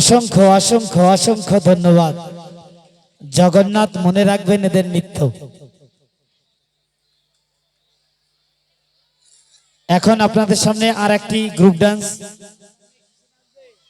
অসংখ্য অসংখ্য অসংখ্য ধন্যবাদ। জগন্নাথ মনে রাখবেন এদের নৃত্য। এখন আপনাদের সামনে আর একটি গ্রুপ ডান্স